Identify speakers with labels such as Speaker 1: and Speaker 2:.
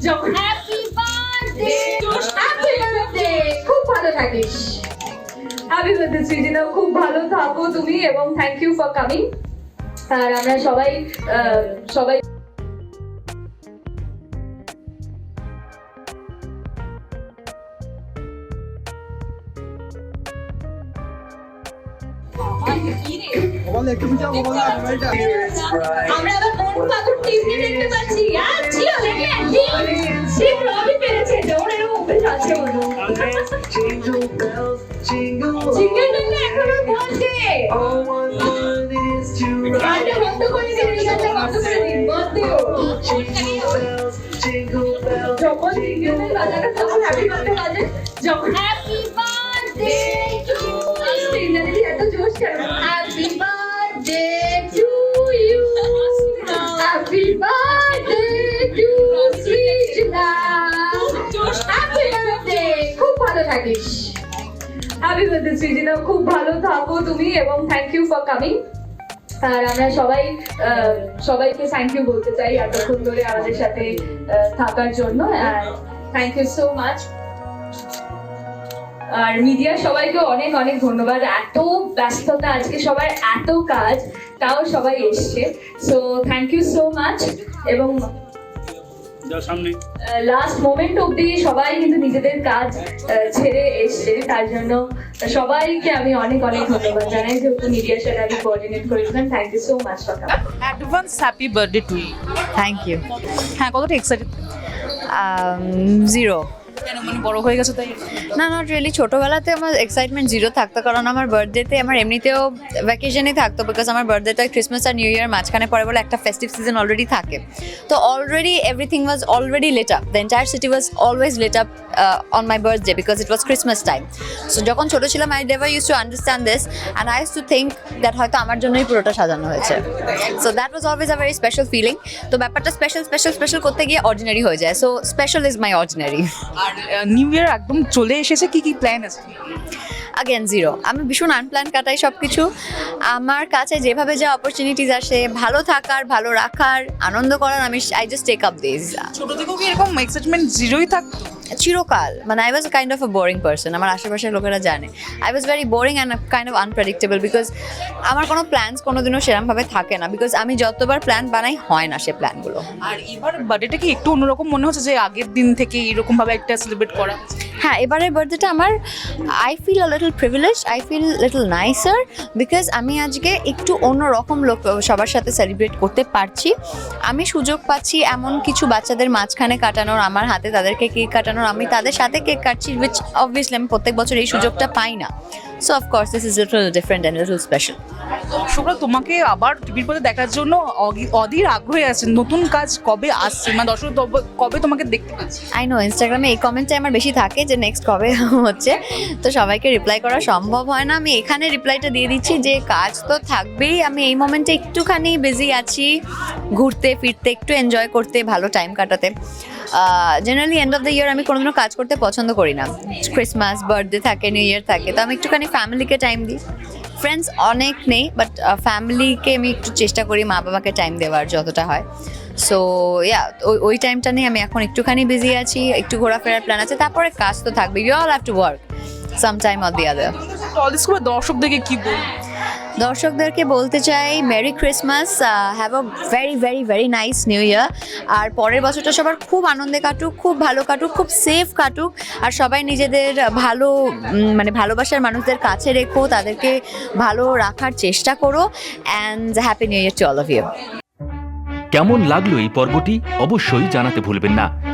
Speaker 1: যখন happy birthday happy birthday খুব ভালো থাকিস। হ্যাপি বার্থডে খুব ভালো থাকো তুমি এবং থ্যাংক ইউ ফর কামিং আর আমরা সবাই আহ, সবাই
Speaker 2: বলে একটু পিছিয়ে বলে মোবাইলটা
Speaker 1: আমরা আবার মন পাগল দেখতে পাচ্ছি। আর ছিল রবি পেরেছে। অভ্যেস আছে এখনও বলছে গানটা. বন্ধ করে দিন গানটা বন্ধ করে দিন. যখন বেল তখন হ্যাপি বার্থডে বাজে। যখন হ্যাপি বার্থডে থাকিস। হ্যাপি বার্থডে সৃজনা খুব ভালো থাকো তুমি এবং থ্যাংক ইউ ফর কামিং আর আমরা সবাই সবাইকে থ্যাংক ইউ বলতে চাই এতক্ষণ ধরে আমাদের সাথে থাকার জন্য। থ্যাংক ইউ সো মাচ আর মিডিয়া সবাইকে অনেক অনেক ধন্যবাদ। এত ব্যস্ততা আজকে, সবার এত কাজ, তাও সবাই এসছে। So thank you so much এবং
Speaker 3: সামনে।
Speaker 1: লাস্ট মোমেন্ট অবধি সবাই কিন্তু নিজেদের কাজ ছেড়ে এসছে। তার জন্য সবাইকে আমি অনেক অনেক ধন্যবাদ জানাই যেহেতু মিডিয়ার সাথে আমি কোঅর্ডিনেট করেছিলাম। Thank you so much for
Speaker 4: advance happy birthday to you
Speaker 5: thank you
Speaker 4: হ্যাঁ কতটা এক্সাইটেড
Speaker 5: জিরো
Speaker 4: মানে
Speaker 5: না নট রিয়েলি ছোটোবেলাতে আমার এক্সাইটমেন্ট জিরো থাকতো, কারণ আমার বার্থডেতে আমার এমনিতেও ভ্যাকেশনই থাকতো বিকজ আমার বার্থডেটা ক্রিসমাস আর নিউ ইয়ার মাঝখানে পরে বলে একটা ফেস্টিভ সিজন অলরেডি থাকে। তো already everything was already lit up the entire city was always lit up on my birthday because it was Christmas time so যখন ছোটো ছিলাম I never use to understand this and I use to think that হয়তো আমার জন্যই পুরোটা সাজানো হয়েছে। So that was always a very special feeling তো ব্যাপারটা স্পেশাল স্পেশাল স্পেশাল করতে গিয়ে অর্ডিনারি হয়ে যায়। So special is my ordinary
Speaker 4: R new year একদম চলে এসেছে কি কি প্ল্যান আছে?
Speaker 5: আগেন জিরো আমি ভীষণ আনপ্ল্যান কাটাই সব কিছু আমার কাছে যেভাবে যা অপরচুনিটিস আসে ভালো থাকার ভালো রাখার আনন্দ করার আমি I just take up this
Speaker 4: ছোট থেকেও কি এরকম এক্সাইটমেন্ট জিরোই থাকতো?
Speaker 5: চিরকাল। মানে I was kind of a boring person আমার আশেপাশের লোকেরা জানে। I was very boring and kind of unpredictable because আমার কোনো প্ল্যানস কোনোদিনও সেরকমভাবে থাকে না। বিকজ আমি যতবার প্ল্যান বানাই, হয় না সে প্ল্যানগুলো
Speaker 4: আর এবার বার্থডেটা কি একটু অন্যরকম মনে হচ্ছে যে আগের দিন থেকে এরকমভাবে একটা সেলিব্রেট করা?
Speaker 5: হ্যাঁ এবারের বার্থডেটা আমার I feel a little privilege I feel little nicer because আমি আজকে একটু অন্যরকম লোক, সবার সাথে সেলিব্রেট করতে পারছি। আমি সুযোগ পাচ্ছি এমন কিছু বাচ্চাদের মাঝখানে কাটানোর, আমার হাতে তাদেরকে কেক কাটানোর, আমি তাদের সাথে কেক কাটছি উইচ অবভিয়াসলি আমি প্রত্যেক বছর এই সুযোগটা পাই না। So of course this is little different and little special
Speaker 4: দর্শকরা তোমাকে আবার টিভির পথে দেখার জন্য অধীর আগ্রহে আছে নতুন কাজ কবে আসছে? মানে দর্শক কবে তোমাকে দেখতে পাচ্ছে?
Speaker 5: আই নো ইনস্টাগ্রামে এই কমেন্টটাই আমার বেশি থাকে যে নেক্সট কবে হচ্ছে। তো সবাইকে রিপ্লাই করা সম্ভব হয় না। আমি এখানে রিপ্লাইটা দিয়ে দিচ্ছি যে কাজ তো থাকবেই। আমি এই মোমেন্টে একটুখানি বিজি আছি। ঘুরতে ফিরতে একটু এনজয় করতে ভালো টাইম কাটাতে। Generally end of the year আমি কোনোদিনও কাজ করতে পছন্দ করি না। ক্রিসমাস বার্থডে থাকে নিউ ইয়ার থাকে। তো আমি একটুখানি ফ্যামিলিকে টাইম দিই ফ্রেন্ডস অনেক নেই বাট ফ্যামিলিকে আমি একটু চেষ্টা করি মা বাবাকে টাইম দেওয়ার যতটা হয় সো ইয়া ওই ওই টাইমটা নিয়ে আমি এখন একটুখানি বিজি আছি একটু ঘোরাফেরার প্ল্যান আছে তারপরে কাজ তো থাকবে you all have to work some time or the other
Speaker 4: দর্শকদেরকে কি বল
Speaker 5: দর্শকদেরকে বলতে চাই merry Christmas have a very very very nice new year আর পরের বছরটা সবার খুব আনন্দে কাটুক, খুব ভালো কাটুক, খুব সেফ কাটুক। আর সবাই নিজেদের ভালো মানে ভালোবাসার মানুষদের কাছে রেখো, তাদেরকে ভালো রাখার চেষ্টা করো। And happy new year to all of you
Speaker 6: কেমন লাগল এই পর্বটি? অবশ্যই জানাতে ভুলবেন না।